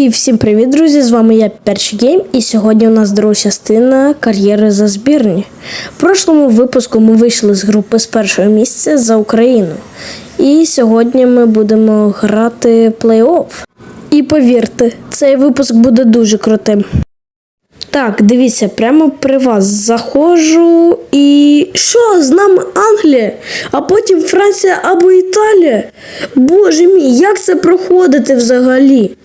І всім привіт, друзі! З вами я Перший Гейм, і сьогодні у нас друга частина кар'єри за збірні. В прошлому випуску ми вийшли з групи з першого місця за Україну. І сьогодні ми будемо грати плей-офф. І повірте, цей випуск буде дуже крутим. Так, дивіться, прямо при вас заходжу і. Що, з нами Англія, а потім Франція або Італія? Боже мій, як це проходити взагалі?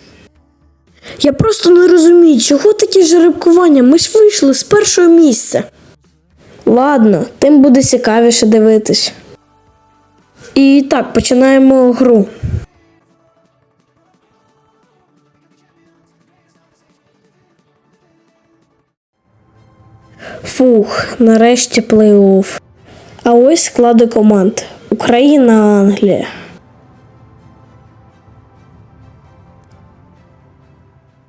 Я просто не розумію, чого такі жеребкування? Ми ж вийшли з першого місця. Ладно, тим буде цікавіше дивитись. І так, починаємо гру. Фух, нарешті плей-офф. А ось склади команд: Україна, Англія.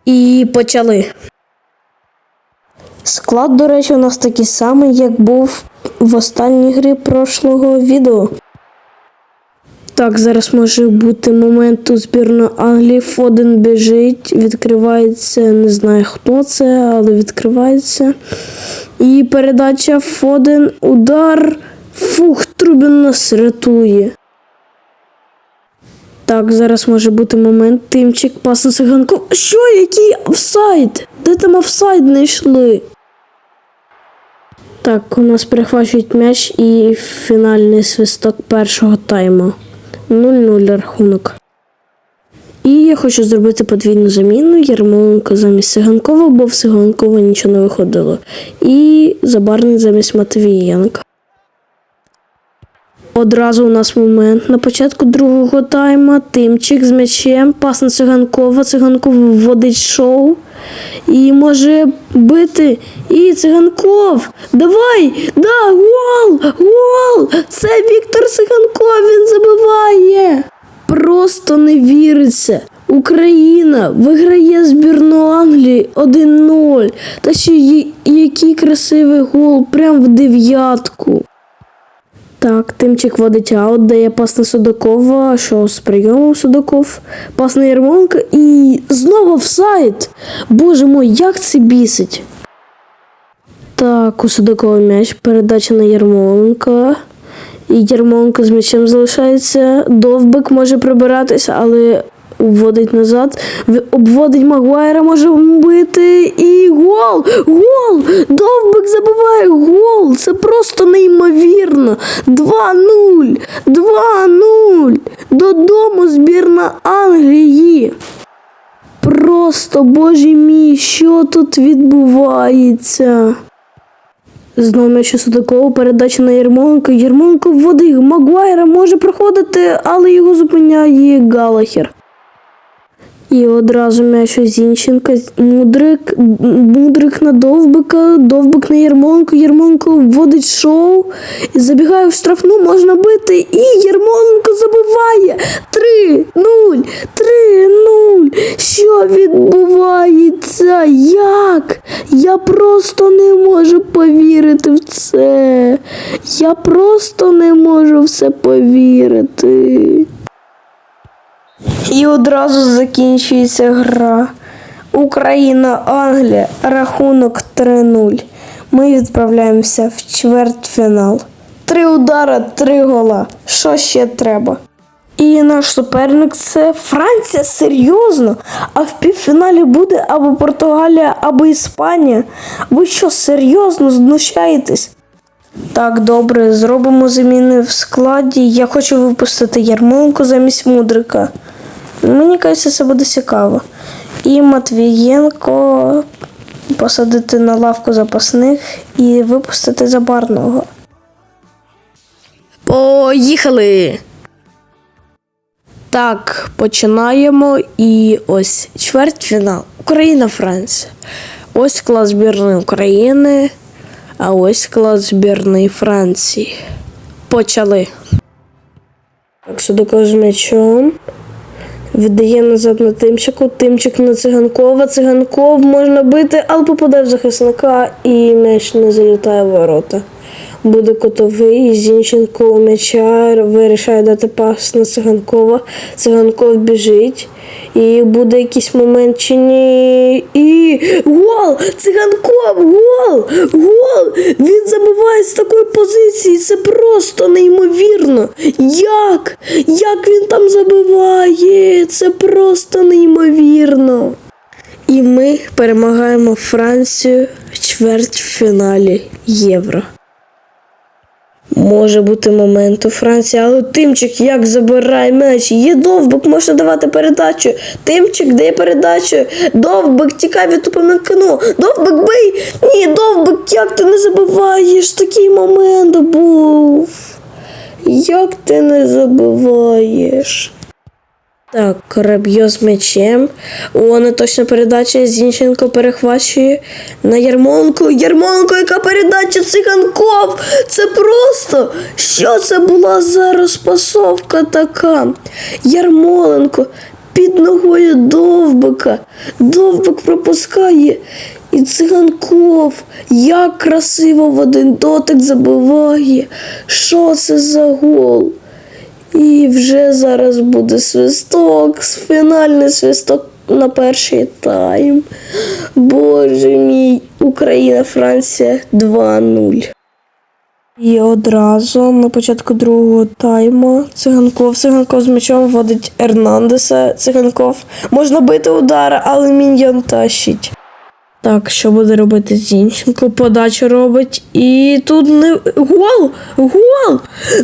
І почали. Склад, до речі, у нас такий самий, як був в останній грі прошлого відео. Так, зараз може бути момент у збірної Англії. Фоден біжить, відкривається, не знаю хто це, але відкривається. І передача Фоден, удар. Фух, Трубін нас рятує. Так, зараз може бути момент. Тимчик, пас на. Що, який офсайд? Де там офсайд не йшли? Так, у нас перехвачують м'яч і фінальний свисток першого тайму. 0-0 рахунок. І я хочу зробити подвійну заміну Ярмоленко замість Сиганкова, бо в Сиганкова нічого не виходило. І Забарний замість Матвієнка. Одразу у нас момент. На початку другого тайма Тимчик з м'ячем, пас на циганкова. Циганков вводить шоу і може бити. І циганков. Давай! Да, гол! Гол! Це Віктор Циганков, він забиває. Просто не віриться. Україна виграє збірну Англії 1-0. Та ще який красивий гол, прям в дев'ятку. Так, Тимчик водить аут, дає пас на Судакова, що з прийомом Судаков, пас на Єрмонка і знову офсайд. Боже мой, як це бісить. Так, у Судакова м'яч, передача на Єрмонка. І Єрмонка з м'ячем залишається. Довбик може прибиратися, але вводить назад. Обводить Магуайра, може бити. І гол! Гол! Довбик забиває гол! Це просто неймовірно. 2-0! 2-0! Додому збірна Англії. Просто, боже мій, що тут відбувається? Знову м'яч у Судакова, передача на Єрмоленко. Єрмоленко вводить Магуайра, може проходити, але його зупиняє Галахер. І одразу м'яч у Зінченка. Мудрик, Мудрик на Довбика, Довбик на Єрмоленко. Єрмоленко вводить шоу. І забігає в штрафну, можна бити. І Єрмоленко забиває. 3-0, 3-0. Що відбувається? Як? Я просто не можу повірити в це. Я просто не можу в це повірити. І одразу закінчується гра. Україна, Англія, рахунок 3-0. Ми відправляємося в чвертьфінал. Три удара, три гола. Що ще треба? І наш суперник це Франція, серйозно. А в півфіналі буде або Португалія, або Іспанія. Ви що, серйозно знущаєтесь? Так, добре, зробимо заміни в складі. Я хочу випустити Ярмоленко замість Мудрика. Мені кажеться, це буде цікаво. І Матвієнко посадити на лавку запасних і випустити забарного. Поїхали! Так, починаємо. І ось чвертьфінал. Україна-Франція. Ось склад збірної України, а ось склад збірної Франції. Почали. Так, Судаков з м'ячом. Віддає назад на Тимчику. Тимчик на циганкова. Циганков можна бити, але попадає в захисника і м'яч не залітає в ворота. Буде котовий. Зінченко у м'яча вирішає дати пас на циганкова. Циганков біжить. І буде якийсь момент чи ні. І гол! Циганков! Гол! Гол! Він забиває з такої позиції. Це просто неймовірно. Як? Як він там забиває? Це просто неймовірно. І ми перемагаємо Францію в чвертьфіналі Євро. Може бути момент у Франції, але Тимчик як забирає м'яч. Є довбик, може давати передачу. Тимчик дає передачу. Довбик тікай від упомикну. Довбик бий! Ні, довбик, як ти не забиваєш? Такий момент був. Як ти не забиваєш? Так, Рабьо з м'ячем. О, не точна передача. Зінченко перехвачує на Ярмонку. Ярмонко, яка передача циганков! Це просто. Що це була за розпасовка така? Ярмоленко під ногою довбика. Довбик пропускає. І циганков, як красиво в один дотик забиває. Що це за гол? І вже зараз буде свисток, фінальний свисток на перший тайм. Боже мій, Україна, Франція 2-0. І одразу на початку другого тайму циганков. Циганков з м'ячом вводить Ернандеса. Циганков можна бити удар, але міньйон тащить. Так, що буде робити Зінченко? Подачу робить. І тут не. Гол! Гол!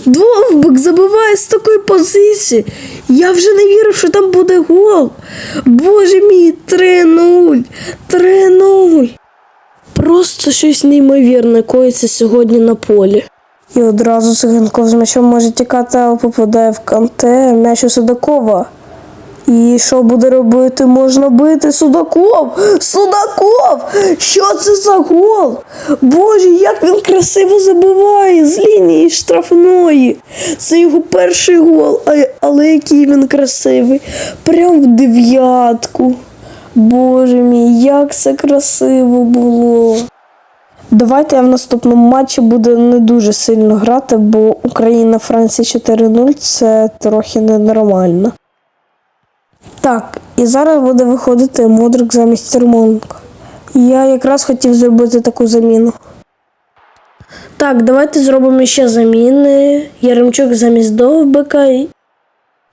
Довбик забиває з такої позиції. Я вже не вірив, що там буде гол. Боже мій, 3-0. 3-0. Просто щось неймовірне коїться сьогодні на полі. І одразу Циганков з м'ячом може тікати, але попадає в канте м'яч у Судакова. І що буде робити? Можна бити Судаков! Судаков! Що це за гол? Боже, як він красиво забиває з лінії штрафної. Це його перший гол, але який він красивий. Прям в дев'ятку. Боже мій, як це красиво було. Давайте я в наступному матчі буду не дуже сильно грати, бо Україна Франція 4-0 це трохи ненормально. Так, і зараз буде виходити Модрик замість Ярмоленка. Я якраз хотів зробити таку заміну. Так, давайте зробимо ще заміни. Яремчук замість Довбика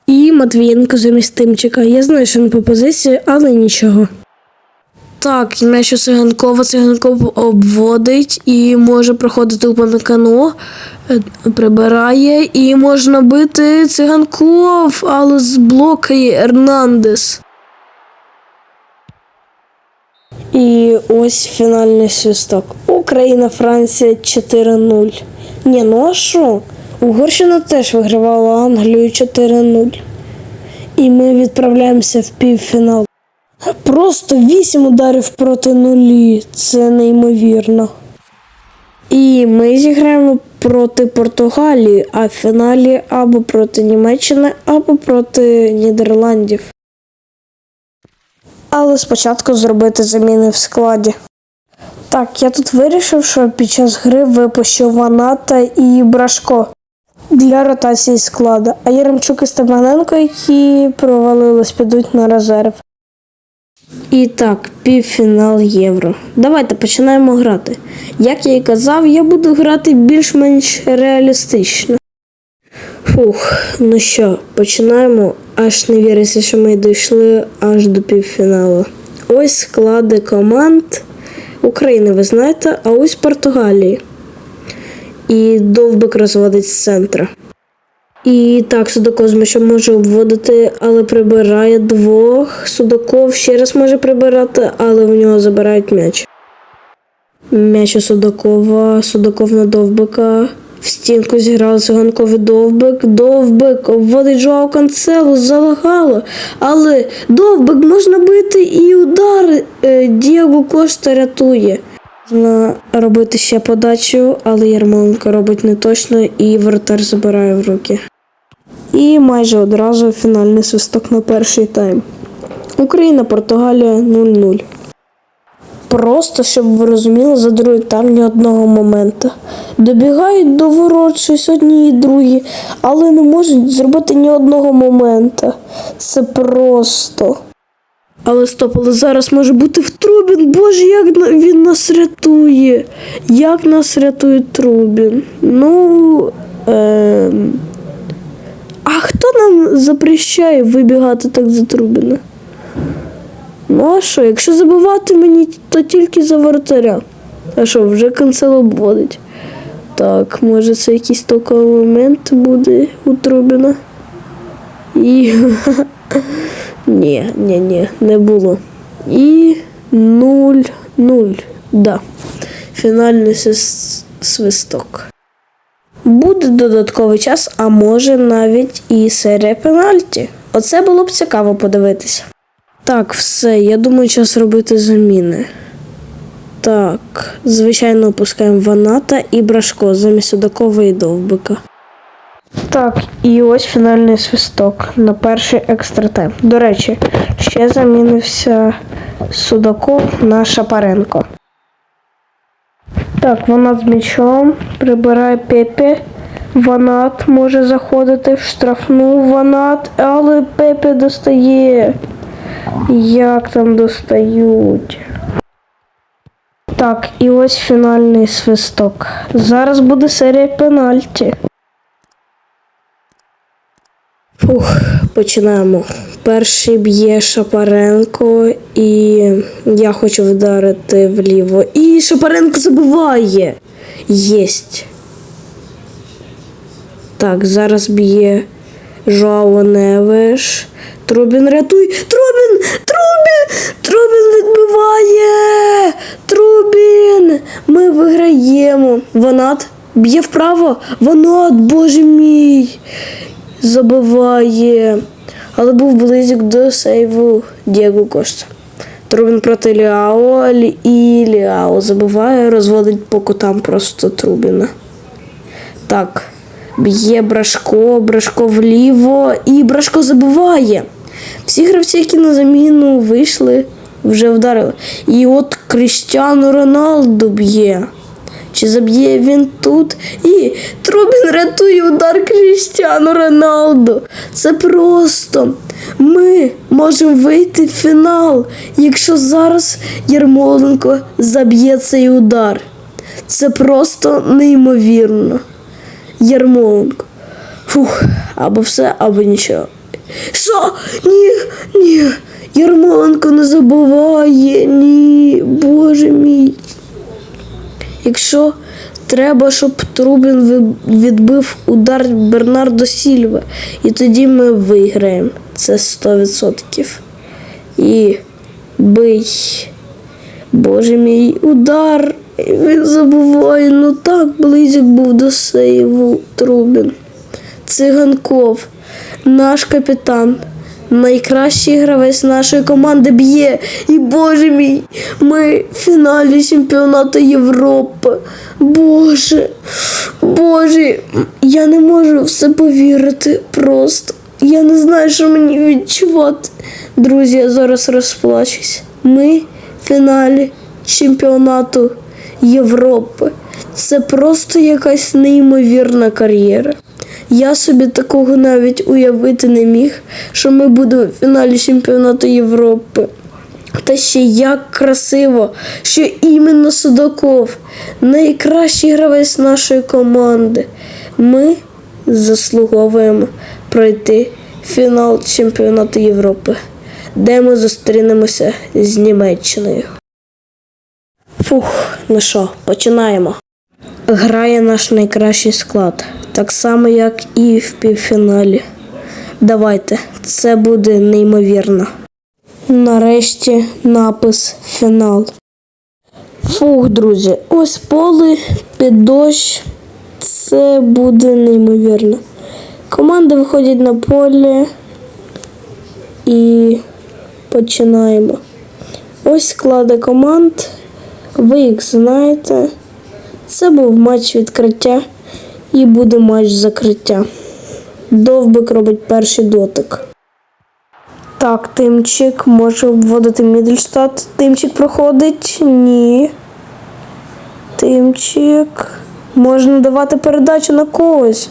і Матвієнко замість Тимчика. Я знаю, що не по позиції, але нічого. Так, м'яч у Циганкова. Циганков обводить і може проходити у помікано, прибирає і можна бити Циганков, але зблокає Ернандес. І ось фінальний свисток. Україна, Франція 4-0. Ні, ну а що? Угорщина теж вигравала Англію 4-0. І ми відправляємося в півфінал. Просто вісім ударів проти нулі. Це неймовірно. І ми зіграємо проти Португалії, а в фіналі або проти Німеччини, або проти Нідерландів. Але спочатку зробити заміни в складі. Так, я тут вирішив, що під час гри випущу Ваната і Брашко для ротації складу, а Яремчук і Степаненко, які провалились, підуть на резерв. І так, півфінал євро. Давайте починаємо грати. Як я і казав, я буду грати більш-менш реалістично. Фух, ну що, починаємо. Аж не віриться, що ми дійшли аж до півфіналу. Ось склади команд України, ви знаєте, а ось Португалії. І довбик розводить з центра. І так, Судаков з м'ячом може обводити, але прибирає двох. Судаков ще раз може прибирати, але в нього забирають м'яч. М'яч у Судакова, Судаков на довбика. В стінку зіграв циганковий довбик. Довбик обводить Жоао Канцелу, залагало. Але довбик можна бити і удар е, Дієго Кошта рятує. Можна робити ще подачу, але Ярмоленко робить не точно і вратар забирає в руки. І майже одразу фінальний свисток на перший тайм. Україна, Португалія 0-0. Просто, щоб ви розуміли, за другий тайм ні одного моменту. Добігають до ворот щось одні і другі, але не можуть зробити ні одного моменту. Це просто. Але стоп, але зараз може бути в Трубін. Боже, як він нас рятує. Як нас рятує Трубін? Ну. Ем... А хто нам запрещає вибігати так за Трубіна? Ну а що, якщо забивати мені, то тільки за воротаря. А що, вже канцел обводить. Так, може це якийсь токовий момент буде у Трубіна. І. Ні, ні, ні, не було. І 0-0. Да. Фінальний свисток. Буде додатковий час, а може навіть і серія пенальті. Оце було б цікаво подивитися. Так, все, я думаю, час робити заміни. Так, звичайно, опускаємо Ваната і Брашко замість Судакова і Довбика. Так, і ось фінальний свисток на перший екстра тайм. До речі, ще замінився Судаков на Шапаренко. Так, Ванат з м'ячом, прибирає Пепе. Ванат може заходити в штрафну Ванат, але Пепе достає. Як там достають? Так, і ось фінальний свисток. Зараз буде серія пенальті. Фух, починаємо. Перший б'є Шапаренко, і я хочу вдарити вліво. І Шапаренко забиває. Єсть. Так, зараз б'є Жоао Невеш. Трубін рятуй. Трубін! Трубін! Трубін відбиває! Трубін! Ми виграємо. Ванат б'є вправо. Ванат, боже мій! Забиває. Але був близько до сейву Дієго Кошта. Трубін проти Ліао і Ліао забиває, розводить по кутам просто Трубіна. Так, б'є Брашко, Брашко вліво і Брашко забиває. Всі гравці, які на заміну вийшли, вже вдарили. І от Кріштіану Роналду б'є. Чи заб'є він тут? І Трубін рятує удар Кріштіану Роналду. Це просто. Ми можемо вийти в фінал, якщо зараз Ярмоленко заб'є цей удар. Це просто неймовірно. Ярмоленко. Фух, або все, або нічого. Що? Ні, ні. Ярмоленко не забуває. Ні, боже мій. Якщо треба, щоб Трубін відбив удар Бернардо Сільва, і тоді ми виграємо. Це 100%. І бий. Боже мій удар. Він забуває. Ну так близько був до сейву Трубін. Циганков, наш капітан, найкращий гравець нашої команди б'є. І боже мій, ми в фіналі чемпіонату Європи. Боже, Боже, я не можу в це повірити просто. Я не знаю, що мені відчувати. Друзі, я зараз розплачусь. Ми в фіналі чемпіонату Європи. Це просто якась неймовірна кар'єра. Я собі такого навіть уявити не міг, що ми будемо в фіналі чемпіонату Європи. Та ще як красиво, що іменно Судаков, найкращий гравець нашої команди. Ми заслуговуємо пройти фінал чемпіонату Європи, де ми зустрінемося з Німеччиною. Фух, ну що, починаємо. Грає наш найкращий склад, так само, як і в півфіналі. Давайте, це буде неймовірно. Нарешті напис фінал. Фух, друзі, ось поле під дощ. Це буде неймовірно. Команди виходять на поле і починаємо. Ось склади команд. Ви їх знаєте. Це був матч відкриття і буде матч закриття. Довбик робить перший дотик. Так, тимчик може обводити Мідельштат. Тимчик проходить. Ні. Тимчик. Можна давати передачу на когось.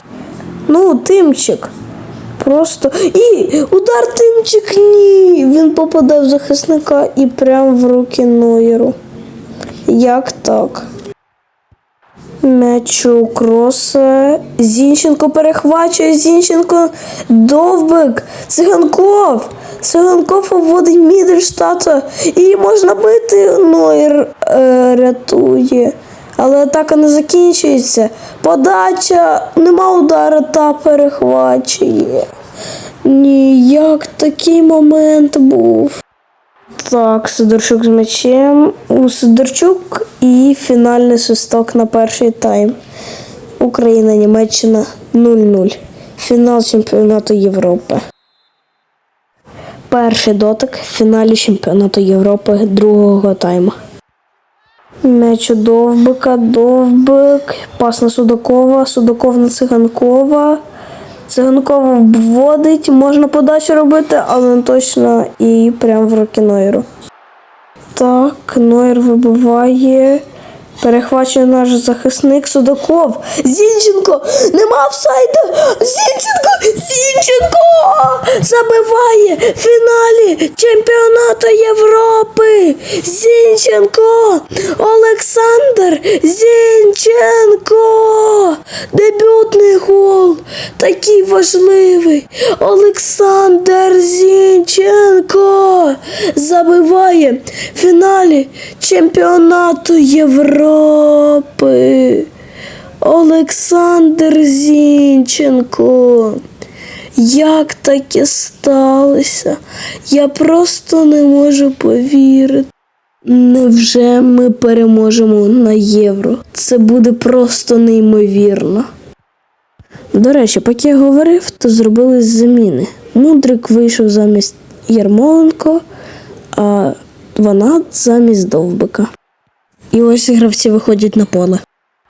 Ну, тимчик. Просто. І удар тимчик ні. Він попаде в захисника і прямо в руки Нойеру. Як так? М'яч у кроса. Зінченко перехвачує. Зінченко довбик. Циганков. Циганков обводить Мідельштата. І можна бити. Нойер е, рятує. Але атака не закінчується. Подача. Нема удара та перехвачує. Ні, як такий момент був. Так, Сидорчук з м'ячем. У Сидорчук і фінальний свисток на перший тайм. Україна, Німеччина 0-0. Фінал чемпіонату Європи. Перший дотик в фіналі чемпіонату Європи другого тайму. М'яч у Довбика, Довбик, пас на Судакова, Судаков на Циганкова. Циганкова вводить, можна подачу робити, але не точно і прямо в руки Нойру. Так, Нойр вибиває. Перехвачує наш захисник Судаков. Зінченко! Нема офсайду! Зінченко! Зінченко! Забиває в фіналі чемпіонату Європи! Зінченко! Олександр Зінченко! Дебютний гол! Такий важливий! Олександр Зінченко! Забиває в фіналі чемпіонату Європи! Олександр Зінченко! Як таке сталося? Я просто не можу повірити. Невже ми переможемо на євро? Це буде просто неймовірно. До речі, поки я говорив, то зробили заміни. Мудрик вийшов замість Ярмоленко, а вона замість Довбика. І ось гравці виходять на поле.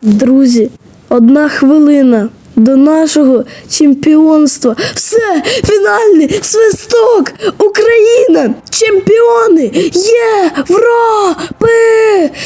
Друзі, одна хвилина до нашого чемпіонства. Все, фінальний свисток! Україна! Чемпіони! Європи!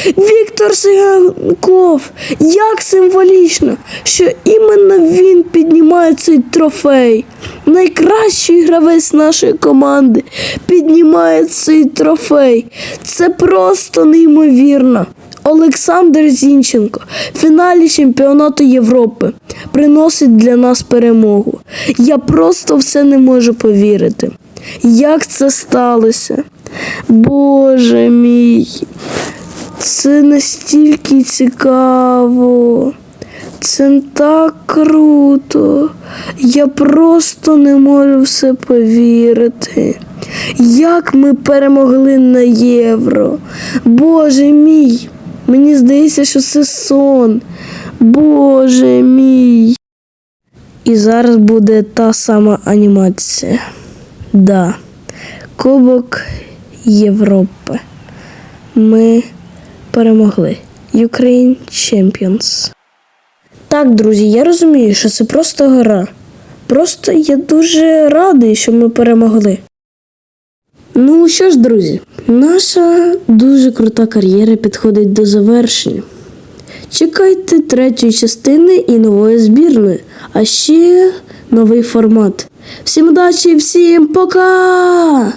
Віктор Сиганков! Як символічно, що іменно він піднімає цей трофей. Найкращий гравець нашої команди піднімає цей трофей. Це просто неймовірно. Олександр Зінченко в фіналі чемпіонату Європи приносить для нас перемогу. Я просто в це не можу повірити. Як це сталося? Боже мій, це настільки цікаво. Це так круто. Я просто не можу в це повірити. Як ми перемогли на євро. Боже мій. Мені здається, що це сон. Боже мій. І зараз буде та сама анімація. Да. Кубок Європи. Ми перемогли. Ukraine Champions. Так, друзі, я розумію, що це просто гра. Просто я дуже радий, що ми перемогли. Ну що ж, друзі, наша дуже крута кар'єра підходить до завершення. Чекайте третьої частини і нової збірної, а ще новий формат. Всім удачі, всім пока!